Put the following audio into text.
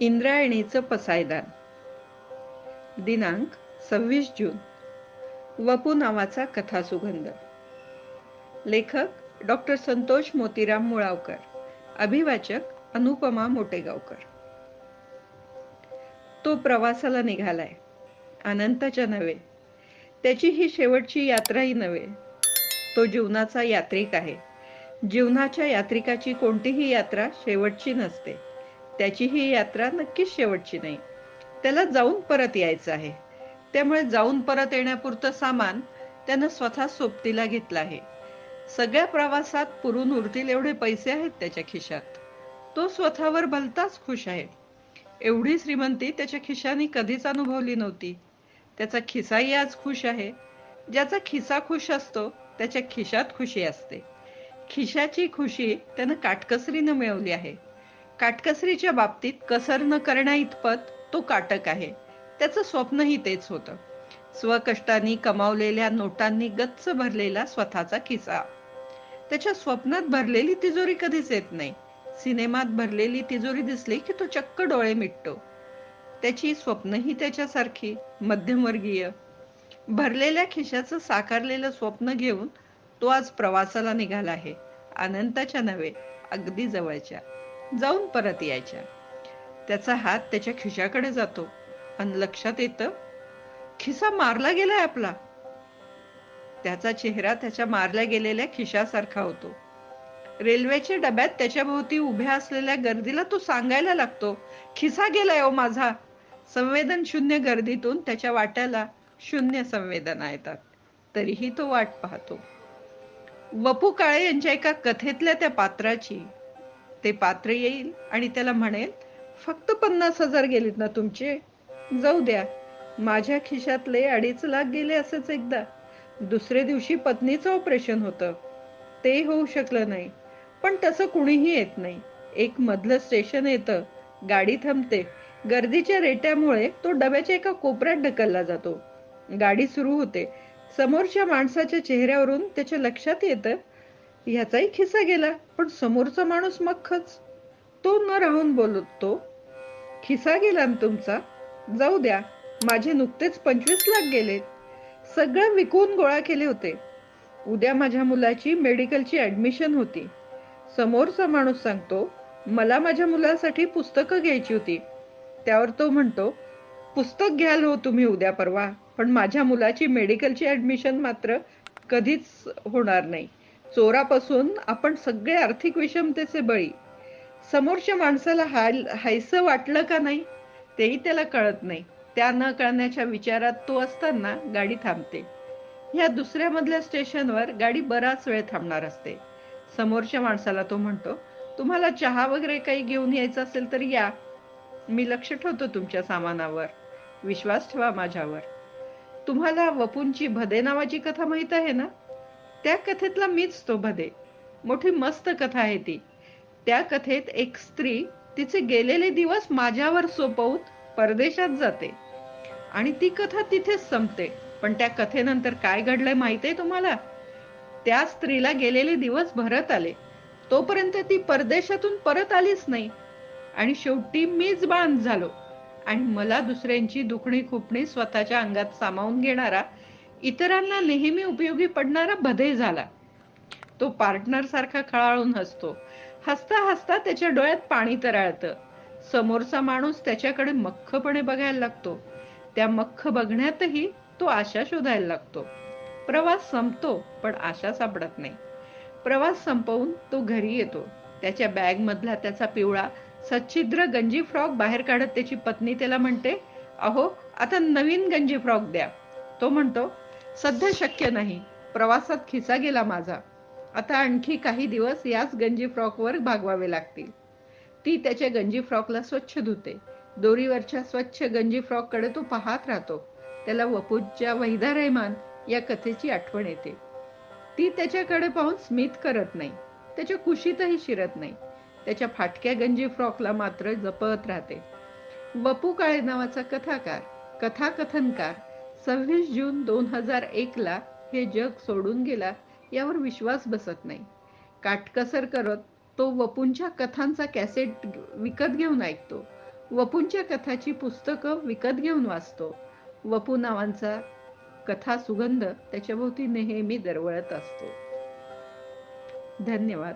इंद्रायणीचं पसायदान. दिनांक सव्वीस जून. वपू नावाचा कथा सुगंध लेखक डॉक्टर संतोष मोतीराम मुळावकर. अभिवाचक अनुपमा मोटेगावकर. तो प्रवासाला निघालाय. अनंताच्या नव्हे. त्याची ही शेवटची यात्राही नव्हे. तो जीवनाचा यात्रिक आहे. जीवनाच्या यात्रिकाची कोणतीही यात्रा शेवटची नसते. त्याची ही यात्रा नक्कीच शेवटची नाही. त्याला जाऊन परत यायचं आहे. त्यामुळे जाऊन परत येण्यापुरतं सामान त्यानं स्वतः सोबतीला घेतलं आहे. सगळ्या प्रवासात पुरून उरतील एवढे पैसे आहेत त्याच्या खिशात. तो स्वतःवर भलताच खुश आहे. एवढी श्रीमंती त्याच्या खिशाने कधीच अनुभवली नव्हती. त्याचा खिसाही आज खुश आहे. ज्याचा खिसा खुश असतो त्याच्या खिशात खुशी असते. खिशाची खुशी त्यानं काटकसरीनं मिळवली आहे. काटकसरीच्या बाबतीत कसर न करण्या इतपत तो काटक आहे. त्याचं स्वप्नही तेच होतं. स्वकष्टांनी कमावलेल्या नोटांनी गच्च भरलेला स्वतःचा खिसा. त्याच्या स्वप्नात भरलेली तिजोरी कधीच येत नाही. सिनेमात भरलेली तिजोरी दिसली की तो चक्क डोळे मिटतो. त्याची स्वप्नही त्याच्यासारखी मध्यमवर्गीय. भरलेल्या खिशाचं साकारलेलं स्वप्न घेऊन तो आज प्रवासाला निघाला आहे. अनंताच्या नव्हे अगदी जवळच्या. जाऊन परत यायच्या. त्याचा हात त्याच्या खिशाकडे जातो आणि लक्षात येतं खिसा मारला गेलाय आपला. त्याचा चेहरा त्याच्या मारल्या गेलेल्या खिशासारखा होतो. रेल्वेच्या डब्यात त्याच्या भोवती उभ्या असलेल्या गर्दीला तो सांगायला लागतो खिसा गेलाय ओ माझा. संवेदन शून्य गर्दीतून त्याच्या वाट्याला शून्य संवेदना येतात. तरीही तो वाट पाहतो. वपू काळे यांच्या एका कथेतल्या त्या पात्राची ते पात्र येईल आणि त्याला म्हणेल फक्त पन्नास हजार गेलेत ना तुमचे? जाऊ द्या. माझ्या खिशातले अडीच लाख गेले असंच एकदा. दुसरे दिवशी पत्नीचं ऑपरेशन होतं. ते होऊ शकलं नाही. पण तसं कुणीही येत नाही. एक मधलं स्टेशन येतं. गाडी थांबते. गर्दीच्या रेट्यामुळे तो डब्याच्या एका कोपऱ्यात ढकलला जातो. गाडी सुरू होते. समोरच्या माणसाच्या चेहऱ्यावरून त्याच्या लक्षात येतं ह्याचाही खिसा गेला पण समोरचा माणूस मख्खच. तो न राहून बोलतो खिसा गेला ना तुमचा? जाऊ द्या माझे नुकतेच पंचवीस लाख गेलेत. सगळं विकून गोळा केले होते. उद्या माझ्या मुलाची मेडिकलची ऍडमिशन होती. समोरचा माणूस सांगतो मला माझ्या मुलासाठी पुस्तकं घ्यायची होती. त्यावर तो म्हणतो पुस्तक घ्याल हो तुम्ही उद्या परवा पण माझ्या मुलाची मेडिकलची ऍडमिशन मात्र कधीच होणार नाही. चोरापासून आपण सगळे आर्थिक विषमतेचे बळी. समोरच्या माणसाला हाय हायसं वाटलं का नाही तेही त्याला कळत नाही. त्या न कळण्याच्या विचारात तो असताना गाडी थांबते. ह्या दुसऱ्या मधल्या स्टेशनवर गाडी बराच वेळ थांबणार असते. समोरच्या माणसाला तो म्हणतो तुम्हाला चहा वगैरे काही घेऊन यायचं असेल तर या. मी लक्ष ठेवतो तुमच्या सामानावर. विश्वास ठेवा माझ्यावर. तुम्हाला वपूंची भदे नावाची कथा माहीत आहे ना? त्या कथेतला मीच तो भदे. मोठी मस्त कथा आहे ती. त्या कथेत एक स्त्री तिचे गेलेले दिवस माझ्यावर सोपवून परदेशात जाते. आणि ती कथा तिथेच संपते. पण त्या कथेनंतर काय घडलंय माहितीये आहे तुम्हाला? त्या स्त्रीला गेलेले दिवस भरत आले. तोपर्यंत ती परदेशातून परत आलीच नाही. आणि शेवटी मीच बांध झालो. आणि मला दुसऱ्यांची दुखणी खुपणी स्वतःच्या अंगात सामावून घेणारा इतरांना नेहमी उपयोगी पडणारा भदे झाला. तो पार्टनर सारखा खळाळून हसतो. हसता हसता त्याच्या डोळ्यात पाणी तरळतं. समोरचा माणूस त्याच्याकडे मख्खपणे बघायला लागतो. त्या मख्ख बघण्यातही तो आशा शोधायला लागतो. प्रवास संपतो पण आशा सापडत नाही. प्रवास संपवून तो घरी येतो. त्याच्या बॅग मधला त्याचा पिवळा सच्छिद्र गंजी फ्रॉक बाहेर काढत त्याची पत्नी त्याला म्हणते अहो आता नवीन गंजी फ्रॉक द्या. तो म्हणतो सध्या शक्य नाही. प्रवासात खिसा गेला माझा. आता आणखी काही दिवस याच गंजी फ्रॉकवर भागवावे लागतील. ती त्याच्या गंजी फ्रॉकला स्वच्छ धुते. दोरीवरच्या स्वच्छ गंजी फ्रॉककडे तो पाहत राहतो. त्याला वपूच्या वहिदा रेहमान या कथेची आठवण येते. ती त्याच्याकडे पाहून स्मित करत नाही. त्याच्या कुशीतही शिरत नाही. त्याच्या फाटक्या गंजी फ्रॉकला मात्र जपत राहते. वपू काळे नावाचा कथाकार कथाकथनकार सव्वीस जून दोन हजार एकला हे जग सोडून गेला यावर विश्वास बसत नाही. काटकसर करत तो वपूंच्या कथांचा कॅसेट विकत घेऊन ऐकतो. वपूंच्या कथाची पुस्तकं विकत घेऊन वाचतो. वपू नावांचा कथा सुगंध त्याच्याभोवती नेहमी दरवळत असतो. धन्यवाद.